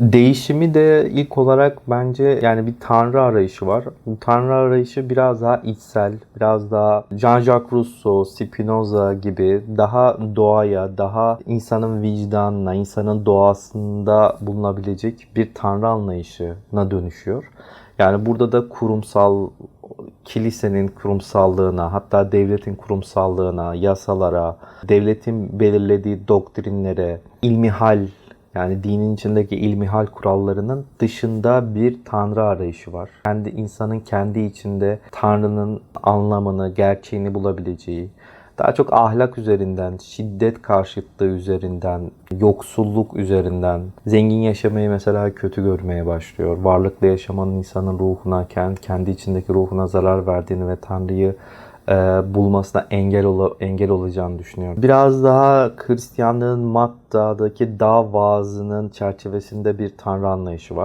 Değişimi de ilk olarak bence yani bir tanrı arayışı var. Bu tanrı arayışı biraz daha içsel, biraz daha Jean-Jacques Rousseau, Spinoza gibi daha doğaya, daha insanın vicdanına, insanın doğasında bulunabilecek bir tanrı anlayışına dönüşüyor. Yani burada da kurumsal kilisenin kurumsallığına, hatta devletin kurumsallığına, yasalara, devletin belirlediği doktrinlere, ilmihal yani dinin içindeki ilmihal kurallarının dışında bir tanrı arayışı var. Kendi insanın kendi içinde tanrının anlamını, gerçeğini bulabileceği, daha çok ahlak üzerinden, şiddet karşıtlığı üzerinden, yoksulluk üzerinden, zengin yaşamayı mesela kötü görmeye başlıyor. Varlıklı yaşamanın insanın ruhuna, kendi, içindeki ruhuna zarar verdiğini ve Tanrı'yı bulmasına engel ola- engel olacağını düşünüyorum. Biraz daha Hristiyanlığın Matta'daki dağ vaazının çerçevesinde bir tanrı anlayışı var.